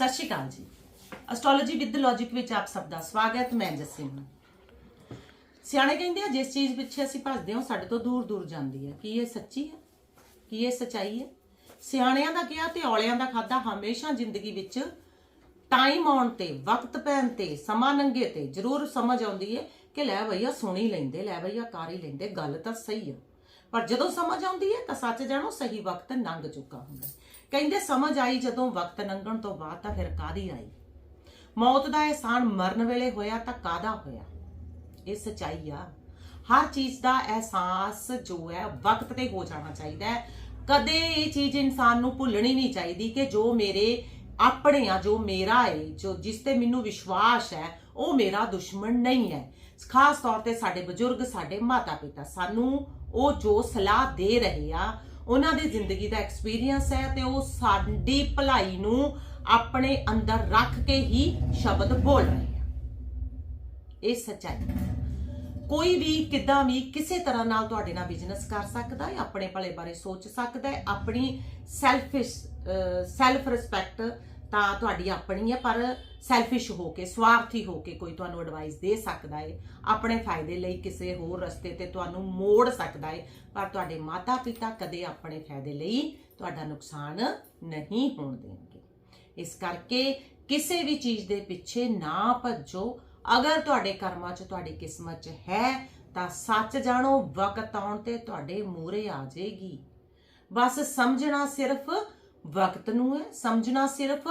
ਸਤਿ ਸ਼੍ਰੀ ਅਕਾਲ ਜੀ। Astrology with logic ਵਿੱਚ ਆਪ ਸਭ ਦਾ ਸਵਾਗਤ, ਮੈਂ ਜਸਿਮ ਸਿਆਣੇ ਕਹਿੰਦੇ ਆ, ਜਿਸ ਚੀਜ਼ ਪਿੱਛੇ ਅਸੀਂ ਭੱਜਦੇ ਹਾਂ ਸਾਡੇ ਤੋਂ ਦੂਰ ਦੂਰ ਜਾਂਦੀ ਹੈ। ਕੀ ਇਹ ਸੱਚੀ ਹੈ? ਕੀ ਇਹ ਸਚਾਈ ਹੈ? ਸਿਆਣਿਆਂ ਦਾ ਕਿਹਾ ਤੇ ਔਲਿਆਂ ਦਾ ਖਾਦਾ ਹਮੇਸ਼ਾ ਜ਼ਿੰਦਗੀ ਵਿੱਚ ਟਾਈਮ ਆਉਣ ਤੇ, ਵਕਤ ਪੈਣ ਤੇ, ਸਮਾਂ ਨੰਗੇ ਤੇ। ਜ਼ਰੂਰ ਸਮਝ ਆਉਂਦੀ ਹੈ ਕਿ ਲੈ ਭਈਆ, ਸੁਣੀ ਲੈਂਦੇ, ਲੈ ਭਈਆ, ਕਰ ਹੀ ਲੈਂਦੇ, ਗੱਲ ਤਾਂ ਸਹੀ ਹੈ ਪਰ ਜਦੋਂ ਸਮਝ ਆਉਂਦੀ ਹੈ ਤਾਂ ਸੱਚ ਜਾਣੋ, ਸਹੀ ਵਕਤ ਲੰਘ ਚੁੱਕਾ ਹੁੰਦਾ ਹੈ। ਕਹਿੰਦੇ ਸਮਝ ਆਈ ਜਦੋਂ ਵਕਤ ਲੰਘਣ ਤੋਂ ਬਾਅਦ ਤਾਂ ਫਿਰ ਕਾਦੀ ਆਈ? ਮੌਤ ਦਾ ਅਹਿਸਾਨ ਮਰਨ ਵੇਲੇ ਹੋਇਆ ਤਾਂ ਕਾਦਾ ਹੋਇਆ? ਇਹ ਸਚਾਈ ਆ। ਹਰ ਚੀਜ਼ ਦਾ ਅਹਿਸਾਸ ਜੋ ਹੈ, ਵਕਤ ਤੇ ਹੋ ਜਾਣਾ ਚਾਹੀਦਾ ਹੈ। ਕਦੇ ਇਹ ਚੀਜ਼ ਇਨਸਾਨ ਨੂੰ ਭੁੱਲਣੀ ਨਹੀਂ ਚਾਹੀਦੀ ਕਿ ਜੋ ਮੇਰੇ ਆਪਣੇ ਆ, ਜੋ ਮੇਰਾ ਹੈ ਜੋ ਜਿਸ ਤੇ ਮੈਨੂੰ ਵਿਸ਼ਵਾਸ ਹੈ, ਉਹ ਮੇਰਾ ਦੁਸ਼ਮਣ ਨਹੀਂ ਹੈ। ਖਾਸ ਤੌਰ ਤੇ ਸਾਡੇ ਬਜ਼ੁਰਗ, ਸਾਡੇ ਮਾਤਾ ਪਿਤਾ ਸਾਨੂੰ ਉਹ ਜੋ ਸਲਾਹ ਦੇ ਰਹੇ ਆ ਉਹਨਾਂ ਦੀ ਜ਼ਿੰਦਗੀ ਦਾ ਐਕਸਪੀਰੀਅੰਸ ਹੈ ਤੇ ਉਹ ਸਾਡੀ ਭਲਾਈ ਨੂੰ ਆਪਣੇ ਅੰਦਰ ਰੱਖ ਕੇ ਹੀ ਸ਼ਬਦ ਬੋਲ ਰਹੇ ਆ। ਇਹ ਸੱਚਾਈ ਕੋਈ ਵੀ ਕਿੱਦਾਂ ਵੀ ਕਿਸੇ ਤਰ੍ਹਾਂ ਨਾਲ ਤੁਹਾਡੇ ਨਾਲ ਬਿਜ਼ਨਸ ਕਰ ਸਕਦਾ ਹੈ, ਆਪਣੇ ਭਲੇ ਬਾਰੇ ਸੋਚ ਸਕਦਾ ਹੈ, ਆਪਣੀ ਸੈਲਫਿਸ਼ ਸੈਲਫ ਰਿਸਪੈਕਟ ਤਾਂ ਤੁਹਾਡੀ ਆਪਣੀ ਹੈ, ਪਰ ਸੈਲਫਿਸ਼ ਹੋ ਕੇ, ਸਵਾਰਥੀ ਹੋ ਕੇ ਕੋਈ ਤੁਹਾਨੂੰ ਐਡਵਾਈਸ ਦੇ ਸਕਦਾ ਹੈ। ਆਪਣੇ ਫਾਇਦੇ ਲਈ ਕਿਸੇ ਹੋਰ ਰਸਤੇ ਤੇ ਤੁਹਾਨੂੰ ਮੋੜ ਸਕਦਾ ਹੈ, ਪਰ ਤੁਹਾਡੇ ਮਾਤਾ ਪਿਤਾ ਕਦੇ ਆਪਣੇ ਫਾਇਦੇ ਲਈ ਤੁਹਾਡਾ ਨੁਕਸਾਨ ਨਹੀਂ ਹੋਣ ਦੇਣਗੇ। ਇਸ ਕਰਕੇ ਕਿਸੇ ਵੀ ਚੀਜ਼ ਦੇ ਪਿੱਛੇ ਨਾ ਭੱਜੋ। ਅਗਰ ਤੁਹਾਡੇ ਕਰਮਾਂ 'ਚ ਤੁਹਾਡੀ ਕਿਸਮਤ 'ਚ ਹੈ, ਤਾਂ ਸੱਚ ਜਾਣੋ, ਵਕਤ ਆਉਣ ਤੇ ਤੁਹਾਡੇ ਮੂਹਰੇ ਆ ਜਾਏਗੀ। ਬਸ ਸਮਝਣਾ ਸਿਰਫ ਵਕਤ ਨੂੰ ਹੈ, ਸਮਝਣਾ ਸਿਰਫ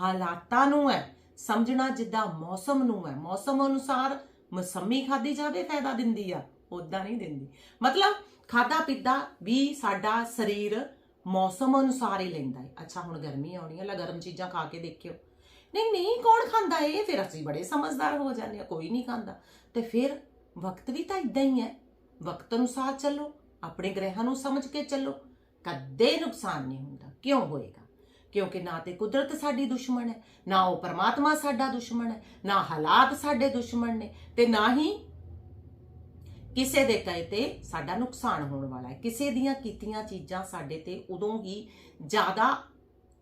ਹਾਲਾਤਾਂ ਨੂੰ ਹੈ, ਸਮਝਣਾ ਜਿੱਦਾਂ ਮੌਸਮ ਨੂੰ ਹੈ। ਮੌਸਮ ਅਨੁਸਾਰ ਮੌਸਮੀ ਖਾਦੀ ਜਾਵੇ, ਫਾਇਦਾ ਦਿੰਦੀ ਆ ਉਦਾਂ ਨਹੀਂ ਦਿੰਦੀ। ਮਤਲਬ ਖਾਦਾ ਪੀਤਾ ਵੀ ਸਾਡਾ ਸਰੀਰ ਮੌਸਮ ਅਨੁਸਾਰ ਹੀ ਲੈਂਦਾ ਹੈ। ਅੱਛਾ, ਹੁਣ ਗਰਮੀ ਆਉਣੀ ਹੈ, ਲਾ ਗਰਮ ਚੀਜ਼ਾਂ ਖਾ ਕੇ ਦੇਖਿਓ। ਨਹੀਂ ਨਹੀਂ ਕੌਣ ਖਾਂਦਾ ਇਹ? ਫਿਰ ਅਸੀਂ ਬੜੇ ਸਮਝਦਾਰ ਹੋ ਜਾਂਦੇ ਆ, ਕੋਈ ਨਹੀਂ ਖਾਂਦਾ। ਤੇ ਫਿਰ ਵਕਤ ਵੀ ਤਾਂ ਇਦਾਂ ਹੀ ਹੈ। ਵਕਤ ਅਨੁਸਾਰ ਚੱਲੋ, ਆਪਣੇ ਗ੍ਰਹਿਾਂ ਨੂੰ ਸਮਝ ਕੇ ਚੱਲੋ। ਕਦੇ ਨੁਕਸਾਨ ਨਹੀਂ ਹੁੰਦਾ। ਕਿਉਂ ਹੋਏਗਾ? ਕਿਉਂਕਿ ਨਾ ਤੇ ਕੁਦਰਤ ਸਾਡੀ ਦੁਸ਼ਮਣ ਹੈ, ਨਾ ਉਹ ਪਰਮਾਤਮਾ ਸਾਡਾ ਦੁਸ਼ਮਣ ਹੈ, ਨਾ ਹਾਲਾਤ ਸਾਡੇ ਦੁਸ਼ਮਣ ਨੇ ਤੇ ਨਾ ਹੀ ਕਿਸੇ ਦੇ ਕਹੇ ਤੇ ਸਾਡਾ ਨੁਕਸਾਨ ਹੋਣ ਵਾਲਾ ਹੈ। ਕਿਸੇ ਦੀਆਂ ਕੀਤੀਆਂ ਚੀਜ਼ਾਂ ਸਾਡੇ ਤੇ ਉਦੋਂ ਹੀ ਜ਼ਿਆਦਾ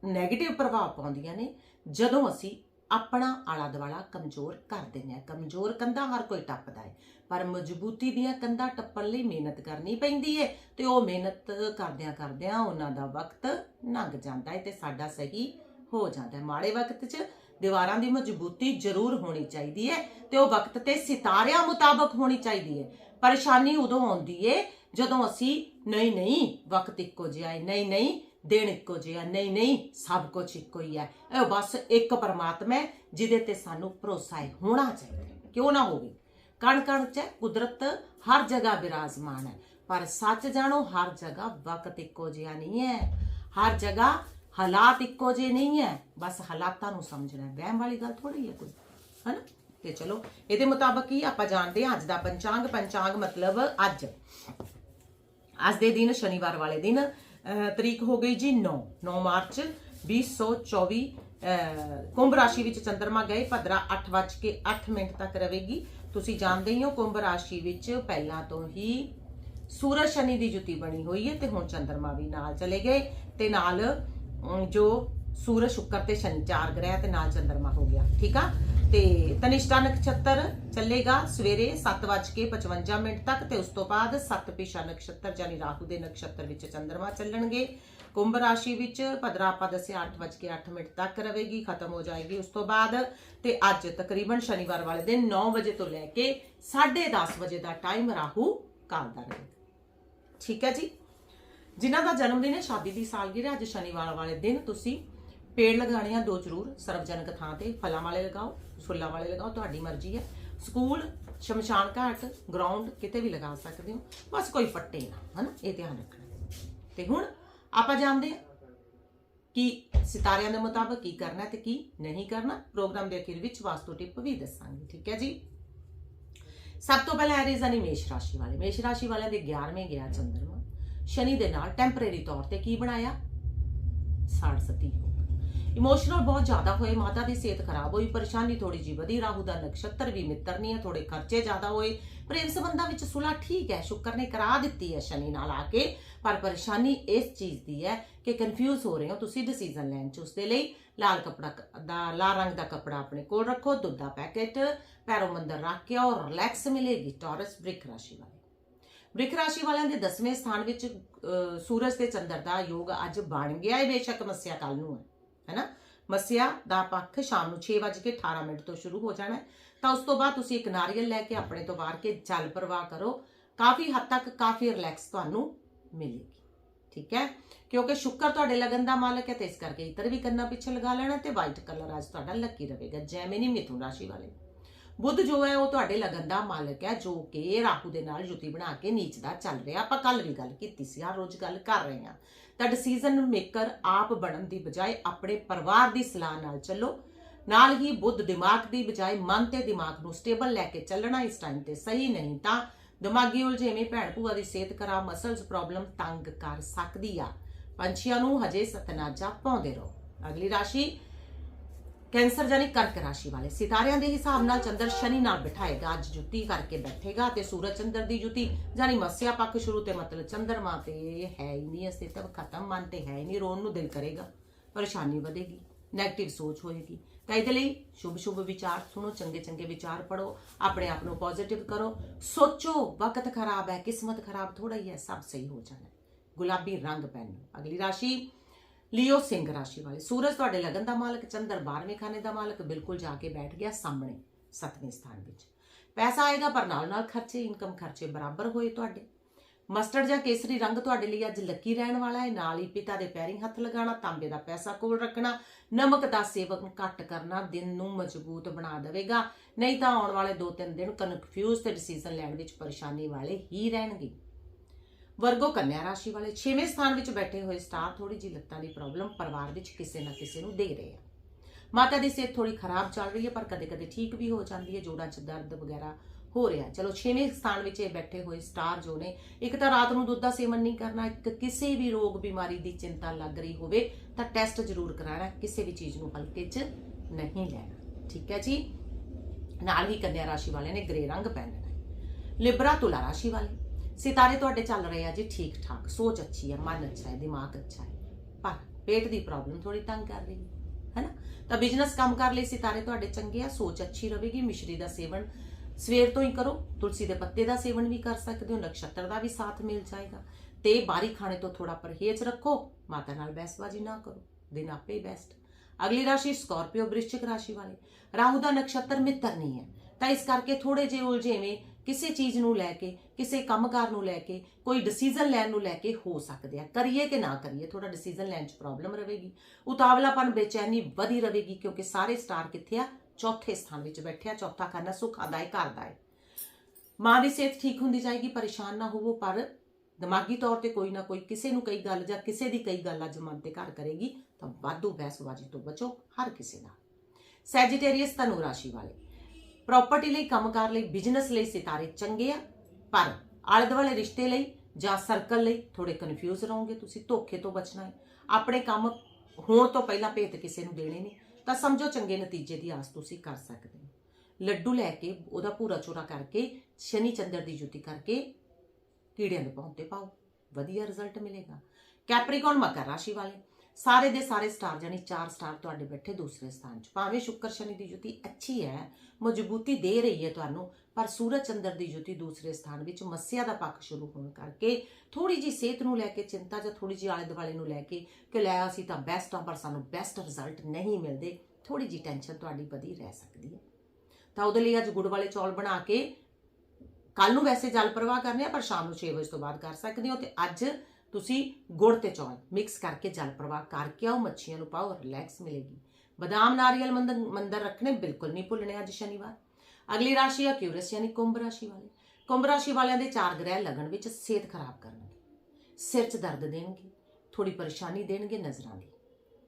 네ਗੇਟਿਵ ਪ੍ਰਭਾਵ ਪਾਉਂਦੀਆਂ ਨੇ, ਜਦੋਂ ਅਸੀਂ ਆਪਣਾ ਆਲਾ ਦੁਆਲਾ ਕਮਜ਼ੋਰ ਕਰ ਦਿੰਦੇ ਹਾਂ। ਕਮਜ਼ੋਰ ਕੰਧਾਂ ਹਰ ਕੋਈ ਟੱਪਦਾ ਹੈ। ਪਰ ਮਜ਼ਬੂਤੀ ਦੀਆਂ ਕੰਧਾਂ ਟੱਪਣ ਲਈ ਮਿਹਨਤ ਕਰਨੀ ਪੈਂਦੀ ਹੈ ਤੇ ਉਹ ਮਿਹਨਤ ਕਰਦਿਆਂ ਕਰਦਿਆਂ ਉਹਨਾਂ ਦਾ ਵਕਤ ਲੰਘ ਜਾਂਦਾ ਹੈ ਤੇ ਸਾਡਾ ਸਹੀ ਹੋ ਜਾਂਦਾ ਹੈ ਮਾੜੇ ਵਕਤ 'ਚ ਦੀਵਾਰਾਂ ਦੀ ਮਜ਼ਬੂਤੀ ਜ਼ਰੂਰ ਹੋਣੀ ਚਾਹੀਦੀ ਹੈ ਤੇ ਉਹ ਵਕਤ ਤੇ ਸਿਤਾਰਿਆਂ ਮੁਤਾਬਕ ਹੋਣੀ ਚਾਹੀਦੀ ਹੈ ਪਰੇਸ਼ਾਨੀ ਉਦੋਂ ਆਉਂਦੀ ਏ ਜਦੋਂ ਅਸੀਂ ਨਹੀਂ ਨਹੀਂ, ਵਕਤ ਇੱਕੋ ਜਿਹਾ ਹੈ ਨਹੀਂ ਨਹੀਂ, ਦਿਨ ਇੱਕੋ ਜਿਹਾ, ਨਹੀਂ ਨਹੀਂ, ਸਭ ਕੁਝ ਇੱਕੋ ਹੀ ਹੈ ਇਹ ਬਸ ਇੱਕ ਪਰਮਾਤਮਾ ਹੈ ਜਿਹਦੇ ਤੇ ਸਾਨੂੰ ਭਰੋਸਾ ਹੈ ਹੋਣਾ ਚਾਹੀਦਾ ਕਿਉਂ ਨਾ ਹੋਵੇ? ਕਣ ਕਣ ਚ ਕੁਦਰਤ ਹਰ ਜਗ੍ਹਾ ਬਿਰਾਜਮਾਨ ਹੈ। ਪਰ ਸੱਚ ਜਾਣੋ ਹਰ ਜਗ੍ਹਾ ਵਕਤ ਇੱਕੋ ਜਿਹਾ ਨਹੀਂ ਹੈ। ਹਰ ਜਗ੍ਹਾ ਹਾਲਾਤ ਇੱਕੋ ਜਿਹੇ ਨਹੀਂ ਹੈ। ਬਸ ਹਾਲਾਤਾਂ ਨੂੰ ਸਮਝਣਾ ਵਹਿਮ ਵਾਲੀ ਗੱਲ ਥੋੜੀ ਹੈ ਕੋਈ ਹਨਾ? ਤੇ ਚਲੋ ਇਹਦੇ ਮੁਤਾਬਕ ਹੀ ਆਪਾਂ ਜਾਣਦੇ ਹਾਂ ਅੱਜ ਦਾ ਪੰਚਾਂਗ। ਪੰਚਾਂਗ ਮਤਲਬ ਅੱਜ। ਅੱਜ ਦੇ ਦਿਨ ਸ਼ਨੀਵਾਰ ਵਾਲੇ ਦਿਨ ਅਹ, ਤਰੀਕ ਹੋ ਗਈ ਜੀ 9 9 ਮਾਰਚ 2024 ਅਹ, ਕੁੰਭ ਰਾਸ਼ੀ ਵਿੱਚ ਚੰਦਰਮਾ ਗਏ ਭਦਰਾ 8:08 ਮਿੰਟ ਤੱਕ ਰਹੇਗੀ। ਤੁਸੀਂ ਜਾਣਦੇ ਹੀ ਹੋ ਕੁੰਭ ਰਾਸ਼ੀ ਵਿੱਚ ਪਹਿਲਾਂ ਤੋਂ ਹੀ ਸੂਰਜ ਸ਼ਨੀ ਦੀ ਜੁਤੀ ਬਣੀ ਹੋਈ ਹੈ ਤੇ ਹੁਣ ਚੰਦਰਮਾ ਵੀ ਨਾਲ ਚਲੇ ਗਏ ਤੇ ਨਾਲ ਜੋ ਸੂਰਜ ਸ਼ੁੱਕਰ ਤੇ ਸ਼ਨੀ ਚਾਰ ਗ੍ਰਹਿ ਤੇ ਨਾਲ ਚੰਦਰਮਾ ਹੋ ਗਿਆ, ਠੀਕ ਆ? ਤੇ ਤਨਿਸ਼ਟਾ ਨਕਸ਼ਤਰ ਚੱਲੇਗਾ ਸਵੇਰੇ 7:55 ਮਿੰਟ ਤੱਕ ਤੇ ਉਸ ਤੋਂ ਬਾਅਦ 7 ਪਿਸ਼ਾ ਨਕਸ਼ਤਰ ਯਾਨੀ ਰਾਹੂ ਦੇ ਨਕਸ਼ਤਰ ਵਿੱਚ ਚੰਦਰਮਾ ਚੱਲਣਗੇ। ਕੁੰਭ ਰਾਸ਼ੀ ਵਿੱਚ ਭਦਰਾ ਆਪਾਂ ਦੱਸਿਆ 8:08 ਮਿੰਟ ਤੱਕ ਰਹੇਗੀ, ਖਤਮ ਹੋ ਜਾਏਗੀ ਉਸ ਤੋਂ ਬਾਅਦ। ਤੇ ਅੱਜ ਤਕਰੀਬਨ ਸ਼ਨੀਵਾਰ ਵਾਲੇ ਦਿਨ 9 ਵਜੇ ਤੋਂ ਲੈ ਕੇ 10:30 ਵਜੇ ਦਾ ਟਾਈਮ ਰਾਹੂ ਕਾਲ ਦਾ ਰਹੇਗਾ ਠੀਕ ਹੈ ਜੀ? ਜਿਨ੍ਹਾਂ ਦਾ ਜਨਮ ਦਿਨ ਹੈ, ਸ਼ਾਦੀ ਦੀ ਸਾਲਗਿਰਹ ਅੱਜ ਸ਼ਨੀਵਾਰ ਵਾਲੇ ਦਿਨ ਤੁਸੀਂ ਪੇੜ ਲਗਾਣੇ ਆ ਦੋ ਜ਼ਰੂਰ, ਸਰਵਜਨਕ ਥਾਂ ਤੇ ਫਲਾਂ ਵਾਲੇ ਲਗਾਓ, ਫੁੱਲਾਂ ਵਾਲੇ ਲਗਾਓ, ਤੁਹਾਡੀ ਮਰਜ਼ੀ ਹੈ। ਸਕੂਲ, ਸ਼ਮਸ਼ਾਨ ਘਾਟ ਗਰਾਊਂਡ ਕਿਤੇ ਵੀ ਲਗਾ ਸਕਦੇ ਹੋ। ਬਸ ਕੋਈ ਪੱਟੇ ਨਾ, ਹਨਾ? ਇਹ ਧਿਆਨ ਰੱਖਣਾ। ਤੇ ਹੁਣ ਆਪਾਂ ਜਾਣਦੇ ਹਾਂ ਕਿ ਸਿਤਾਰਿਆਂ ਦੇ ਮੁਤਾਬਕ ਕੀ ਕਰਨਾ ਤੇ ਕੀ ਨਹੀਂ ਕਰਨਾ। ਪ੍ਰੋਗਰਾਮ ਦੇ ਅਖੀਰ ਵਿੱਚ ਵਾਸਤੂ ਟਿਪ ਵੀ ਦੱਸਾਂਗੇ, ਠੀਕ ਹੈ ਜੀ? ਸਭ ਤੋਂ ਪਹਿਲਾਂ ਐਰੀਜ਼ ਯਾਨੀ ਮੇਸ਼ ਰਾਸ਼ੀ ਵਾਲੇ। ਮੇਸ਼ ਰਾਸ਼ੀ ਵਾਲਿਆਂ ਦੇ 11ਵੇਂ ਗਿਆ ਚੰਦਰਮਾ। ਸ਼ਨੀ ਦੇ ਨਾਲ ਟੈਂਪਰੇਰੀ ਤੌਰ ਤੇ ਕੀ ਬਣਾਇਆ? ਸਾੜਸਤੀ ਹੋ ਇਮੋਸ਼ਨਲ ਬਹੁਤ ਜ਼ਿਆਦਾ ਹੋਏ, ਮਾਤਾ ਦੀ ਸਿਹਤ ਖਰਾਬ ਹੋਈ, ਪਰੇਸ਼ਾਨੀ ਥੋੜੀ ਜੀ ਵਧੀ, ਰਾਹੂ ਦਾ ਨਕਸ਼ਤਰ ਵੀ ਮਿੱਤਰ ਨਹੀਂ ਹੈ ਥੋੜੇ ਖਰਚੇ ਜ਼ਿਆਦਾ ਹੋਏ। ਪ੍ਰੇਮ ਸੰਬੰਧਾਂ ਵਿੱਚ ਸੁਲਾ ਠੀਕ ਹੈ, ਸ਼ੁਕਰ ਨੇ ਕਰਾ ਦਿੱਤੀ ਹੈ ਸ਼ਨੀ ਨਾਲ ਆ ਕੇ, ਪਰ ਪਰੇਸ਼ਾਨੀ ਇਸ ਚੀਜ਼ ਦੀ ਹੈ ਕਿ ਕਨਫਿਊਜ਼ ਹੋ ਰਹੇ ਹੋ ਤੁਸੀਂ ਡਿਸੀਜਨ ਲੈਣ ਚ ਉਸ ਦੇ ਲਈ ਲਾਲ ਕਪੜਾ ਕ- ਦਾ, ਲਾਲ ਰੰਗ ਦਾ ਕਪੜਾ ਆਪਣੇ ਕੋਲ ਰੱਖੋ, ਦੁੱਧ ਦਾ ਪੈਕੇਟ, ਪੈਰੋਂ ਮੰਦਰ ਰੱਖ ਕੇ ਔਰ ਰਿਲੈਕਸ ਮਿਲੇਗੀ ਟੌਰਸ ਬ੍ਰਿਕ ਰਾਸ਼ੀ ਵਾਲੇ। ਬ੍ਰਿਕ ਰਾਸ਼ੀ ਵਾਲਿਆਂ ਦੇ 10ਵੇਂ ਸਥਾਨ ਵਿੱਚ ਸੂਰਜ ਤੇ ਚੰਦਰ ਦਾ ਯੋਗ ਅੱਜ ਬਣ ਗਿਆ ਹੈ, ਬੇਸ਼ੱਕ ਮੱਸਿਆ ਕੱਲ ਨੂੰ ਹੈ। ਹੈਨਾ? ਮੱਸਿਆ ਦਾ ਪੱਖ ਸ਼ਾਮ ਨੂੰ 6:18 ਮਿੰਟ ਤੋਂ ਸ਼ੁਰੂ ਹੋ ਜਾਣਾ ਹੈ। ਤਾਂ ਉਸ ਤੋਂ ਬਾਅਦ ਤੁਸੀਂ ਇੱਕ ਨਾਰੀਅਲ ਲੈ ਕੇ ਆਪਣੇ ਤੋਂ ਵਾਰ ਕੇ ਜਲ ਪ੍ਰਵਾਹ ਕਰੋ। ਕਾਫੀ ਹੱਦ ਤੱਕ ਕਾਫੀ ਰਿਲੈਕਸ ਤੁਹਾਨੂੰ ਮਿਲੇਗੀ। ਠੀਕ ਹੈ? ਕਿਉਂਕਿ ਸ਼ੁੱਕਰ ਤੁਹਾਡੇ ਲਗਨ ਦਾ ਮਾਲਕ ਹੈ ਤੇ ਇਸ ਕਰਕੇ ਇਤਰ ਵੀ ਕੰਨਾਂ ਪਿੱਛੇ ਲਗਾ ਲੈਣਾ ਤੇ ਵਾਈਟ ਕਲਰ ਅੱਜ ਤੁਹਾਡਾ ਲੱਕੀ ਰਹੇਗਾ। ਜੈਮਿਨੀ ਮਿਥੁਨ ਰਾਸ਼ੀ ਵਾਲੇ ਬੁੱਧ ਜੋ ਹੈ ਉਹ ਤੁਹਾਡੇ ਲਗਨ ਦਾ ਮਾਲਕ ਹੈ, ਜੋ ਕਿ ਰਾਹੂ ਦੇ ਨਾਲ ਜੁਤੀ ਬਣਾ ਕੇ ਨੀਚ ਦਾ ਚੱਲ ਰਿਹਾ। ਆਪਾਂ ਕੱਲ ਵੀ ਗੱਲ ਕੀਤੀ ਸੀ, ਹਰ ਰੋਜ਼ ਗੱਲ ਕਰ ਰਹੇ ਹਾਂ। ਤਾਂ ਡਿਸੀਜਨ ਮੇਕਰ ਆਪ ਬਣਨ ਦੀ ਬਜਾਏ ਆਪਣੇ ਪਰਿਵਾਰ ਦੀ ਸਲਾਹ ਨਾਲ ਚੱਲੋ। ਨਾਲ ਹੀ ਬੁੱਧ ਦਿਮਾਗ ਦੀ ਬਜਾਏ ਮਨ ਤੇ ਦਿਮਾਗ ਨੂੰ ਸਟੇਬਲ ਲੈ ਕੇ ਚੱਲਣਾ ਇਸ ਟਾਈਮ ਤੇ ਸਹੀ ਨਹੀਂ ਤਾਂ ਦਿਮਾਗੀ ਉਲਝੇਵੇਂ ਭੈਣ ਭੂਆ ਦੀ ਸਿਹਤ ਖਰਾਬ ਮਸਲਸ ਪ੍ਰੋਬਲਮ ਤੰਗ ਕਰ ਸਕਦੀ ਆ। ਪੰਛੀਆਂ ਨੂੰ ਹਜੇ ਸਤਨਾਜਾ ਪਾਉਂਦੇ ਰਹੋ। ਅਗਲੀ ਰਾਸ਼ੀ ਕੈਂਸਰ ਜਾਨੀ ਕਰਕ ਰਾਸ਼ੀ ਵਾਲੇ ਸਿਤਾਰਿਆਂ ਦੇ ਹਿਸਾਬ ਨਾਲ ਚੰਦਰ ਸ਼ਨੀ ਨਾਲ ਬਿਠਾਏਗਾ ਅੱਜ ਜੁੱਤੀ ਕਰਕੇ ਬੈਠੇਗਾ ਤੇ ਸੂਰਜ ਚੰਦਰ ਦੀ ਜੁੱਤੀ ਜਾਨੀ ਮੱਸਿਆ ਪੱਖ ਸ਼ੁਰੂ ਤੇ ਮਤਲਬ ਚੰਦਰਮਾ ਤੇ ਹੈ ਹੀ ਨਹੀਂ ਅਸਤਿਤਵ ਖਤਮ, ਮਨ ਤੇ ਹੈ ਹੀ ਨਹੀਂ, ਰੋਣ ਨੂੰ ਦਿਲ ਕਰੇਗਾ, ਪਰੇਸ਼ਾਨੀ ਵਧੇਗੀ ਨੈਗੇਟਿਵ ਸੋਚ ਹੋਏਗੀ। ਤਾਂ ਇਹਦੇ ਲਈ ਸ਼ੁਭ ਸ਼ੁਭ ਵਿਚਾਰ ਸੁਣੋ, ਚੰਗੇ ਚੰਗੇ ਵਿਚਾਰ ਪੜੋ ਆਪਣੇ ਆਪ ਨੂੰ ਪੋਜ਼ਿਟਿਵ ਕਰੋ, ਸੋਚੋ, ਵਕਤ ਖਰਾਬ ਹੈ, ਕਿਸਮਤ ਖਰਾਬ ਥੋੜਾ ਹੀ ਹੈ, ਸਭ ਸਹੀ ਹੋ ਜਾਣਾ ਗੁਲਾਬੀ ਰੰਗ ਪਹਿਨੋ। ਅਗਲੀ ਰਾਸ਼ੀ ਲਿਓ ਸਿੰਘ ਰਾਸ਼ੀ ਵਾਲੇ। ਸੂਰਜ ਤੁਹਾਡੇ ਲਗਨ ਦਾ ਮਾਲਕ, ਚੰਦਰ 12ਵੇਂ ਖਾਨੇ ਦਾ ਮਾਲਕ, ਬਿਲਕੁਲ ਜਾ ਕੇ ਬੈਠ ਗਿਆ ਸਾਹਮਣੇ 7ਵੇਂ ਸਥਾਨ ਵਿੱਚ। ਪੈਸਾ ਆਏਗਾ, ਪਰ ਨਾਲ ਨਾਲ ਖਰਚੇ ਇਨਕਮ ਖਰਚੇ ਬਰਾਬਰ ਹੋਏ ਤੁਹਾਡੇ। ਮਸਟਰਡ ਜਾਂ ਕੇਸਰੀ ਰੰਗ ਤੁਹਾਡੇ ਲਈ ਅੱਜ ਲੱਕੀ ਰਹਿਣ ਵਾਲਾ ਹੈ। ਨਾਲ ਹੀ ਪਿਤਾ ਦੇ ਪੈਰੀਂ ਹੱਥ ਲਗਾਉਣਾ, ਤਾਂਬੇ ਦਾ ਪੈਸਾ ਕੋਲ ਰੱਖਣਾ, ਨਮਕ ਦਾ ਸੇਵਨ ਘੱਟ ਕਰਨਾ, ਦਿਨ ਨੂੰ ਮਜ਼ਬੂਤ ਬਣਾ ਦੇਵੇਗਾ। ਨਹੀਂ ਤਾਂ ਆਉਣ ਵਾਲੇ 2-3 ਦਿਨ ਕਨਫਿਊਜ਼ ਤੇ ਡਿਸੀਜਨ ਲੈਣ ਵਿੱਚ ਪਰੇਸ਼ਾਨੀ ਵਾਲੇ ਹੀ ਰਹਿਣਗੇ। ਵਰਗੋ ਕੰਨਿਆ ਰਾਸ਼ੀ ਵਾਲੇ 6ਵੇਂ ਸਥਾਨ ਵਿੱਚ ਬੈਠੇ ਹੋਏ ਸਟਾਰ ਥੋੜੀ ਜਿਹੀ ਲੱਤਾਂ ਦੀ ਪ੍ਰੋਬਲਮ ਪਰਿਵਾਰ ਵਿੱਚ ਕਿਸੇ ਨਾ ਕਿਸੇ ਨੂੰ ਦੇ ਰਹੇ ਆ। ਮਾਤਾ ਦੀ ਸਿਹਤ ਥੋੜੀ ਖਰਾਬ ਚੱਲ ਰਹੀ ਹੈ, ਪਰ ਕਦੇ-ਕਦੇ ਠੀਕ ਵੀ ਹੋ ਜਾਂਦੀ ਹੈ, ਜੋੜਾਂ 'ਚ ਦਰਦ ਵਗੈਰਾ ਹੋ ਰਿਹਾ। ਚਲੋ 6ਵੇਂ ਸਥਾਨ ਵਿੱਚ ਇਹ ਬੈਠੇ ਹੋਏ ਸਟਾਰ ਜੋ ਨੇ, ਇੱਕ ਤਾਂ ਰਾਤ ਨੂੰ ਦੁੱਧ ਦਾ ਸੇਵਨ ਨਹੀਂ ਕਰਨਾ, ਇੱਕ ਕਿਸੇ ਵੀ ਰੋਗ ਬਿਮਾਰੀ ਦੀ ਚਿੰਤਾ ਲੱਗ ਰਹੀ ਹੋਵੇ, ਤਾਂ ਟੈਸਟ ਜ਼ਰੂਰ ਕਰਾਣਾ ਕਿਸੇ ਵੀ ਚੀਜ਼ ਨੂੰ ਹਲਕੇ 'ਚ ਨਹੀਂ ਲੈਣਾ। ਠੀਕ ਹੈ ਜੀ? ਨਾਲ ਹੀ ਕੰਨਿਆ ਰਾਸ਼ੀ ਵਾਲੇ ਨੇ ਗ੍ਰੇ ਰੰਗ ਪਹਿਨਣਾ ਲਿਬਰਾ ਤੁਲਾ ਰਾਸ਼ੀ ਵਾਲੇ। ਸਿਤਾਰੇ ਤੁਹਾਡੇ ਚੱਲ ਰਹੇ ਆ ਜੀ ਠੀਕ ਠਾਕ ਸੋਚ ਅੱਛੀ ਹੈ ਮਨ ਅੱਛਾ ਹੈ ਦਿਮਾਗ ਅੱਛਾ ਹੈ ਪਰ ਪੇਟ ਦੀ ਪ੍ਰੋਬਲਮ ਥੋੜੀ ਤੰਗ ਕਰ ਰਹੀ ਹੈ ਹੈਨਾ ਤਾਂ ਬਿਜ਼ਨਸ ਕੰਮ ਕਰ ਲਈ ਸਿਤਾਰੇ ਤੁਹਾਡੇ ਚੰਗੇ ਆ ਸੋਚ ਅੱਛੀ ਰਹੇਗੀ ਮਿਸ਼ਰੀ ਦਾ ਸੇਵਨ ਸਵੇਰ ਤੋਂ ਹੀ ਕਰੋ ਤੁਲਸੀ ਦੇ ਪੱਤੇ ਦਾ ਸੇਵਨ ਵੀ ਕਰ ਸਕਦੇ ਹੋ ਨਕਸ਼ਤਰ ਦਾ ਵੀ ਸਾਥ ਮਿਲ ਜਾਏਗਾ ਤੇ ਬਾਰੀ ਖਾਣੇ ਤੋਂ ਥੋੜਾ ਪਰਹੇਜ਼ ਰੱਖੋ ਮਾਤਾ ਨਾਲ ਬਹਿਸਬਾਜ਼ੀ ਨਾ ਕਰੋ ਦਿਨ ਆਪੇ ਬੈਸਟ ਅਗਲੀ ਰਾਸ਼ੀ ਸਕਾਰਪੀਓ ਬ੍ਰਿਸ਼ਚਿਕ ਰਾਸ਼ੀ ਵਾਲੇ ਰਾਹੂ ਦਾ ਨਕਸ਼ਤਰ ਮਿੱਤਰ ਨਹੀਂ ਹੈ ਤਾਂ ਇਸ ਕਰਕੇ ਥੋੜੇ ਜਿਹੇ ਉਲਝੇਵੇਂ ਕਿਸੇ ਚੀਜ਼ ਨੂੰ ਲੈ ਕੇ, ਕਿਸੇ ਕੰਮਕਾਰ ਨੂੰ ਲੈ ਕੇ, ਕੋਈ ਡਿਸੀਜਨ ਲੈਣ ਨੂੰ ਲੈ ਕੇ ਹੋ ਸਕਦੇ ਆ। ਕਰੀਏ ਕਿ ਨਾ ਕਰੀਏ ਥੋੜਾ ਡਿਸੀਜਨ ਲੈਣ 'ਚ ਪ੍ਰੋਬਲਮ ਰਹੇਗੀ। ਉਤਾਵਲਾਪਨ ਬੇਚੈਨੀ ਵਧੀ ਰਹੇਗੀ ਕਿਉਂਕਿ ਸਾਰੇ ਸਟਾਰ ਕਿੱਥੇ ਆ? ਚੌਥੇ ਸਥਾਨ ਵਿੱਚ ਬੈਠੇ ਆ, ਚੌਥਾ ਕਰਨਾ ਸੁੱਖ ਆਉਂਦਾ ਹੈ ਹੈ ਮਾਂ ਦੀ ਸਿਹਤ ਠੀਕ ਹੁੰਦੀ ਜਾਏਗੀ, ਪਰੇਸ਼ਾਨ ਨਾ ਹੋਵੋ, ਪਰ ਦਿਮਾਗੀ ਤੌਰ ਤੇ ਕੋਈ ਨਾ ਕੋਈ ਕਿਸੇ ਨੂੰ ਕਈ ਗੱਲ ਜਾਂ ਕਿਸੇ ਦੀ ਕਈ ਗੱਲ ਅੱਜ ਮਨ ਤੇ ਘਰ ਕਰੇਗੀ, ਤਾਂ ਵਾਧੂ ਬਹਿਸਬਾਜ਼ੀ ਤੋਂ ਬਚੋ, ਹਰ ਕਿਸੇ ਨਾਲ। ਸੈਜੀਟੇਰੀਅਸ ਧਨੂ ਰਾਸ਼ੀ ਵਾਲੇ। ਪ੍ਰਾਪਰਟੀ ਲਈ ਕੰਮਕਾਰ ਲਈ ਬਿਜ਼ਨਸ ਲਈ ਸਿਤਾਰੇ ਚੰਗੇ ਆ, ਪਰ ਆਲੇ ਦੁਆਲੇ ਰਿਸ਼ਤੇ ਲਈ ਜਾਂ ਸਰਕਲ ਲਈ ਥੋੜੇ ਕਨਫਿਊਜ਼ ਰਹੋਗੇ ਤੁਸੀਂ, ਧੋਖੇ ਤੋਂ ਬਚਣਾ ਹੈ। ਆਪਣੇ ਕੰਮ ਹੋਣ ਤੋਂ ਪਹਿਲਾਂ ਭੇਤ ਕਿਸੇ ਨੂੰ ਦੇਣੇ ਨੇ ਤਾਂ ਸਮਝੋ ਚੰਗੇ ਨਤੀਜੇ ਦੀ ਆਸ ਤੁਸੀਂ ਕਰ ਸਕਦੇ ਹੋ। ਲੱਡੂ ਲੈ ਕੇ, ਉਹਦਾ ਪੂਰਾ ਚੋਰਾ ਕਰਕੇ, ਸ਼ਨੀ ਚੰਦਰ ਦੀ ਜੁਤੀ ਕਰਕੇ ਕੀੜਿਆਂ ਦੇ ਪਾਉਂ ਪਾਓ, ਵਧੀਆ ਰਿਜ਼ਲਟ ਮਿਲੇਗਾ। ਕੈਪਰੀਕੌਨ ਮਕਰ ਰਾਸ਼ੀ ਵਾਲੇ ਸਾਰੇ ਦੇ ਸਾਰੇ ਸਟਾਰ ਜਾਨੀ 4 ਸਟਾਰ ਤੁਹਾਡੇ ਬੈਠੇ ਦੂਸਰੇ ਸਥਾਨ 'ਚ। ਭਾਵੇਂ ਸ਼ੁੱਕਰ ਸ਼ਨੀ ਦੀ ਜੁਤੀ ਅੱਛੀ ਹੈ, ਮਜ਼ਬੂਤੀ ਦੇ ਰਹੀ ਹੈ ਤੁਹਾਨੂੰ, ਪਰ ਸੂਰਜ ਚੰਦਰ ਦੀ ਜੁਤੀ ਦੂਸਰੇ ਸਥਾਨ ਵਿੱਚ ਮੱਸਿਆ ਦਾ ਪੱਖ ਸ਼ੁਰੂ ਹੋਣ ਕਰਕੇ ਥੋੜੀ ਜੀ ਸਿਹਤ ਨੂੰ ਲੈ ਕੇ ਚਿੰਤਾ ਜਾਂ ਥੋੜੀ ਜੀ ਆਲੇ ਦੁਆਲੇ ਨੂੰ ਲੈ ਕੇ ਕਿ ਲੈ ਅਸੀਂ ਤਾਂ ਬੈਸਟ ਆ ਪਰ ਸਾਨੂੰ ਬੈਸਟ ਰਿਜ਼ਲਟ ਨਹੀਂ ਮਿਲਦੇ ਥੋੜੀ ਜੀ ਟੈਨਸ਼ਨ ਤੁਹਾਡੀ ਵਧੀ ਰਹਿ ਸਕਦੀ ਹੈ। ਤਾਂ ਉਹਦੇ ਲਈ ਅੱਜ ਗੁੜ ਵਾਲੇ ਚੌਲ ਬਣਾ ਕੇ ਕੱਲ ਨੂੰ ਵੈਸੇ ਜਲ ਪ੍ਰਵਾਹ ਕਰਨੇ ਆ, ਪਰ ਸ਼ਾਮ ਨੂੰ 6 ਵਜੇ ਤੋਂ ਬਾਅਦ ਕਰ ਸਕਦੇ ਹੋ ਤੇ ਅੱਜ ਤੁਸੀਂ ਗੁੜ ਤੇ ਚੌਲ ਮਿਕਸ ਕਰਕੇ ਜਲ ਪ੍ਰਵਾਹ ਕਰਕੇ ਆਓ, ਮੱਛੀਆਂ ਨੂੰ ਪਾਓ ਰਿਲੈਕਸ ਮਿਲੇਗੀ। ਬਦਾਮ, ਨਾਰੀਅਲ ਮੰਦਰ ਮੰਦਰ ਰੱਖਣੇ ਬਿਲਕੁਲ ਨਹੀਂ ਭੁੱਲਣੇ ਅੱਜ ਸ਼ਨੀਵਾਰ। ਅਗਲੀ ਰਾਸ਼ੀ ਆ ਕਿਊਰਸ ਯਾਨੀ ਕੁੰਭ ਰਾਸ਼ੀ ਵਾਲੇ। ਕੁੰਭ ਰਾਸ਼ੀ ਵਾਲਿਆਂ ਦੇ ਚਾਰ ਗ੍ਰਹਿ ਲੱਗਣ ਵਿੱਚ ਸਿਹਤ ਖਰਾਬ ਕਰਨਗੇ। ਸਿਰ 'ਚ ਦਰਦ ਦੇਣਗੇ ਥੋੜੀ ਪਰੇਸ਼ਾਨੀ ਦੇਣਗੇ, ਨਜ਼ਰਾਂ ਦੀ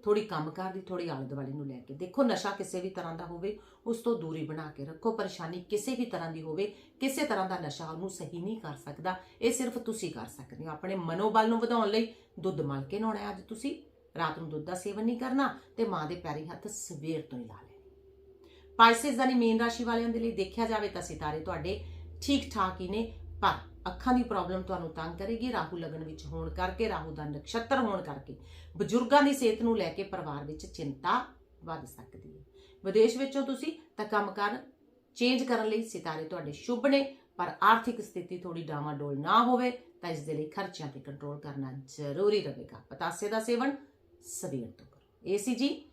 ਥੋੜੀ ਕੰਮਕਾਰ ਦੀ ਥੋੜੀ ਆਲੇ ਦੁਆਲੇ ਨੂੰ ਲੈ ਕੇ। ਦੇਖੋ, ਨਸ਼ਾ ਕਿਸੇ ਵੀ ਤਰ੍ਹਾਂ ਦਾ ਹੋਵੇ, ਉਸ ਤੋਂ ਦੂਰੀ ਬਣਾ ਕੇ ਰੱਖੋ। ਪਰੇਸ਼ਾਨੀ ਕਿਸੇ ਵੀ ਤਰ੍ਹਾਂ ਦੀ ਹੋਵੇ, ਕਿਸੇ ਤਰ੍ਹਾਂ ਦਾ ਨਸ਼ਾ ਉਹਨੂੰ ਸਹੀ ਨਹੀਂ ਕਰ ਸਕਦਾ। ਇਹ ਸਿਰਫ ਤੁਸੀਂ ਕਰ ਸਕਦੇ ਹੋ। ਆਪਣੇ ਮਨੋਬਲ ਨੂੰ ਵਧਾਉਣ ਲਈ ਦੁੱਧ ਮਲ ਕੇ ਨਹਾਉਣਾ ਅੱਜ ਤੁਸੀਂ। ਰਾਤ ਨੂੰ ਦੁੱਧ ਦਾ ਸੇਵਨ ਨਹੀਂ ਕਰਨਾ, ਤੇ ਮਾਂ ਦੇ ਪੈਰੀ ਹੱਥ ਸਵੇਰ ਤੋਂ ਹੀ ਲਾ ਲੈਣੇ। ਪਾਈਸਸ ਯਾਨੀ ਮੀਨ ਰਾਸ਼ੀ ਵਾਲਿਆਂ ਦੇ ਲਈ ਦੇਖਿਆ ਜਾਵੇ ਤਾਂ ਸਿਤਾਰੇ ਤੁਹਾਡੇ ਠੀਕ ਠਾਕ ਹੀ ਨੇ, ਪਰ ਅੱਖਾਂ ਦੀ ਪ੍ਰੋਬਲਮ ਤੁਹਾਨੂੰ ਤੰਗ ਕਰੇਗੀ, ਰਾਹੂ ਲਗਨ ਵਿੱਚ ਹੋਣ ਕਰਕੇ, ਰਾਹੂ ਦਾ ਨਕਸ਼ਤਰ ਹੋਣ ਕਰਕੇ। ਬਜ਼ੁਰਗਾਂ ਦੀ ਸਿਹਤ ਨੂੰ ਲੈ ਕੇ ਪਰਿਵਾਰ ਵਿੱਚ ਚਿੰਤਾ ਵੱਧ ਸਕਦੀ ਹੈ। ਵਿਦੇਸ਼ ਵਿੱਚੋਂ ਤੁਸੀਂ ਤਾਂ ਕੰਮਕਾਰ ਚੇਂਜ ਕਰਨ ਲਈ ਸਿਤਾਰੇ ਤੁਹਾਡੇ ਸ਼ੁਭ ਨੇ, ਪਰ ਆਰਥਿਕ ਸਥਿਤੀ ਥੋੜੀ ਡਾਵਾਡੋਲ ਨਾ ਹੋਵੇ, ਤਾਂ ਇਸ ਦੇ ਲਈ ਖਰਚਿਆਂ ਤੇ ਕੰਟਰੋਲ ਕਰਨਾ ਜ਼ਰੂਰੀ ਰਹੇਗਾ। ਪਤਾਸੇ ਦਾ ਸੇਵਨ ਸਵੇਰ ਤੋਂ ਕਰੋ। ਇਹ ਸੀ ਜੀ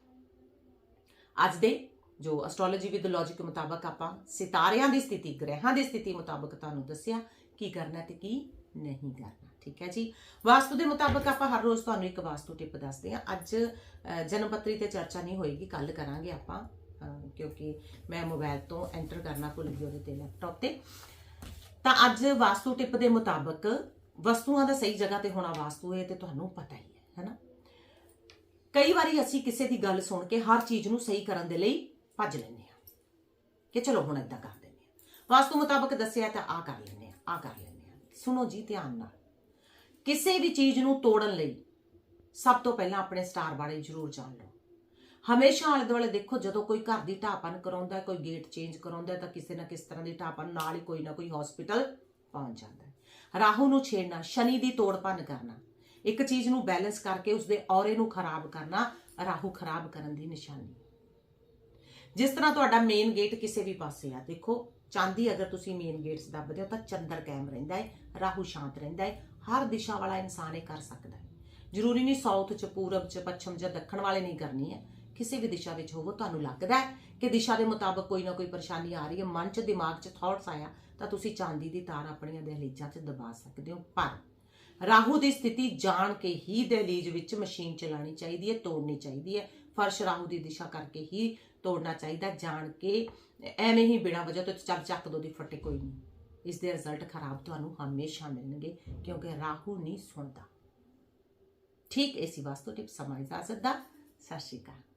ਅੱਜ ਦੇ ਜੋ ਐਸਟ੍ਰੋਲੋਜੀ ਵਿਦ ਲੌਜੀਕ ਮੁਤਾਬਕ ਆਪਾਂ ਸਿਤਾਰਿਆਂ ਦੀ ਸਥਿਤੀ, ਗ੍ਰਹਿਾਂ ਦੀ ਸਥਿਤੀ ਮੁਤਾਬਕ ਤੁਹਾਨੂੰ ਦੱਸਿਆ। ਕੀ ਕਰਨਾ ਤੇ ਕੀ ਨਹੀਂ ਕਰਨਾ, ਠੀਕ ਹੈ ਜੀ? ਵਾਸਤੂ ਦੇ ਮੁਤਾਬਕ ਆਪਾਂ ਹਰ ਰੋਜ਼ ਤੁਹਾਨੂੰ ਇੱਕ ਵਾਸਤੂ ਟਿਪ ਦੱਸਦੇ ਹਾਂ। ਅੱਜ ਜਨਮ ਪੱਤਰੀ ਤੇ ਚਰਚਾ ਨਹੀਂ ਹੋਏਗੀ ਕੱਲ ਕਰਾਂਗੇ ਆਪਾਂ ਕਿਉਂਕਿ ਮੈਂ ਮੋਬਾਈਲ ਤੋਂ ਐਂਟਰ ਕਰਨਾ ਭੁੱਲ ਗਈ ਉਹਦੇ ਤੇ ਲੈਪਟਾਪ ਤੇ। ਤਾਂ ਅੱਜ ਵਾਸਤੂ ਟਿਪ ਦੇ ਮੁਤਾਬਕ ਵਸਤੂਆਂ ਦਾ ਸਹੀ ਜਗ੍ਹਾ ਤੇ ਹੋਣਾ ਵਾਸਤੂ ਹੈ ਤੇ ਤੁਹਾਨੂੰ ਪਤਾ ਹੀ ਹੈ, ਹੈਨਾ? ਕਈ ਵਾਰੀ ਅਸੀਂ ਕਿਸੇ ਦੀ ਗੱਲ ਸੁਣ ਕੇ ਹਰ ਚੀਜ਼ ਨੂੰ ਸਹੀ ਕਰਨ ਦੇ ਲਈ ਭੱਜ ਲੈਂਦੇ ਹਾਂ। ਕਿ ਚਲੋ ਹੁਣ ਏਦਾਂ ਕਰ ਦਿੰਦੇ ਹਾਂ। ਵਾਸਤੂ ਮੁਤਾਬਕ ਦੱਸਿਆ ਤਾਂ ਆ ਕਰ ਲੈਂਦੇ ਆ ਕਰ ਲੈਂਦੇ ਹਾਂ ਸੁਣੋ ਜੀ, ਧਿਆਨ ਨਾਲ। ਕਿਸੇ ਵੀ ਚੀਜ਼ ਨੂੰ ਤੋੜਨ ਲਈ ਸਭ ਤੋਂ ਪਹਿਲਾਂ ਆਪਣੇ ਸਟਾਰ ਬਾਰੇ ਜ਼ਰੂਰ ਜਾਣ ਲਓ। ਹਮੇਸ਼ਾ ਆਲੇ ਦੁਆਲੇ ਦੇਖੋ, ਜਦੋਂ ਕੋਈ ਘਰ ਦੀ ਢਾਪਨ ਕਰਾਉਂਦਾ, ਕੋਈ ਗੇਟ ਚੇਂਜ ਕਰਾਉਂਦਾ, ਤਾਂ ਕਿਸੇ ਨਾ ਕਿਸੇ ਤਰ੍ਹਾਂ ਦੀ ਢਾਪਨ ਨਾਲ ਹੀ ਕੋਈ ਨਾ ਕੋਈ ਹਸਪੀਟਲ ਪਹੁੰਚ ਜਾਂਦਾ ਰਾਹੂ ਨੂੰ ਛੇੜਨਾ, ਸ਼ਨੀ ਦੀ ਤੋੜ ਭੰਨ ਕਰਨਾ, ਇੱਕ ਚੀਜ਼ ਨੂੰ ਬੈਲੈਂਸ ਕਰਕੇ ਉਸਦੇ ਔਰੇ ਨੂੰ ਖਰਾਬ ਕਰਨਾ, ਰਾਹੂ ਖਰਾਬ ਕਰਨ ਦੀ ਨਿਸ਼ਾਨੀ। ਜਿਸ ਤਰ੍ਹਾਂ ਤੁਹਾਡਾ ਮੇਨ ਗੇਟ ਕਿਸੇ ਵੀ ਪਾਸੇ ਆ, ਦੇਖੋ, ਚਾਂਦੀ ਅਗਰ ਤੁਸੀਂ ਮੇਨ ਗੇਟਸ ਦੱਬਦੇ ਹੋ ਤਾਂ ਚੰਦਰ ਕਾਇਮ ਰਹਿੰਦਾ ਹੈ, ਰਾਹੂ ਸ਼ਾਂਤ ਰਹਿੰਦਾ ਹੈ, ਹਰ ਦਿਸ਼ਾ ਵਾਲਾ ਇਨਸਾਨ ਇਹ ਕਰ ਸਕਦਾ ਹੈ। ਜ਼ਰੂਰੀ ਨਹੀਂ ਸਾਊਥ ਚ, ਪੂਰਬ ਚ, ਪੱਛਮ 'ਚ ਦੱਖਣ ਵਾਲੇ ਨਹੀਂ ਕਰਨੀ ਹੈ, ਕਿਸੇ ਵੀ ਦਿਸ਼ਾ ਵਿੱਚ ਹੋਵੋ ਤੁਹਾਨੂੰ ਲੱਗਦਾ ਹੈ ਕਿ ਦਿਸ਼ਾ ਦੇ ਮੁਤਾਬਕ ਕੋਈ ਨਾ ਕੋਈ ਪਰੇਸ਼ਾਨੀ ਆ ਰਹੀ ਹੈ, ਮਨ ਚ, ਦਿਮਾਗ ਚ ਥਾਟਸ ਆਇਆ, ਤਾਂ ਤੁਸੀਂ ਚਾਂਦੀ ਦੀ ਤਾਰ ਆਪਣੀਆਂ ਦਹਲੀਜ਼ਾਂ 'ਚ ਦਬਾ ਸਕਦੇ ਹੋ। ਪਰ ਰਾਹੂ ਦੀ ਸਥਿਤੀ ਜਾਣ ਕੇ ਹੀ ਦਹਲੀਜ਼ ਵਿੱਚ ਮਸ਼ੀਨ ਚਲਾਣੀ ਚਾਹੀਦੀ ਹੈ, ਤੋੜਨੀ ਚਾਹੀਦੀ ਹੈ, ਫਰਸ਼ ਰਾਹੂ ਦੀ ਦਿਸ਼ਾ ਕਰਕੇ ਹੀ ਤੋੜਨਾ ਚਾਹੀਦਾ ਜਾਣ ਕੇ। ਐਵੇਂ ਹੀ ਬਿਨਾਂ ਵਜ੍ਹਾ ਤੋਂ ਚੱਕ ਚੱਕ ਦੋ ਦੀ ਫੱਟੇ ਕੋਈ ਨਹੀਂ। ਇਸ ਦੇ ਰਿਜ਼ਲਟ ਖਰਾਬ ਤੁਹਾਨੂੰ ਹਮੇਸ਼ਾ ਮਿਲਣਗੇ, ਕਿਉਂਕਿ ਰਾਹੂ ਨਹੀਂ ਸੁਣਦਾ। ਠੀਕ ਐਸੀ ਵਾਸਤੇ ਟਿਪ, ਸਮਾਂ ਇਜਾਜ਼ਤ ਦਾ। ਸਤਿ ਸ਼੍ਰੀ ਅਕਾਲ।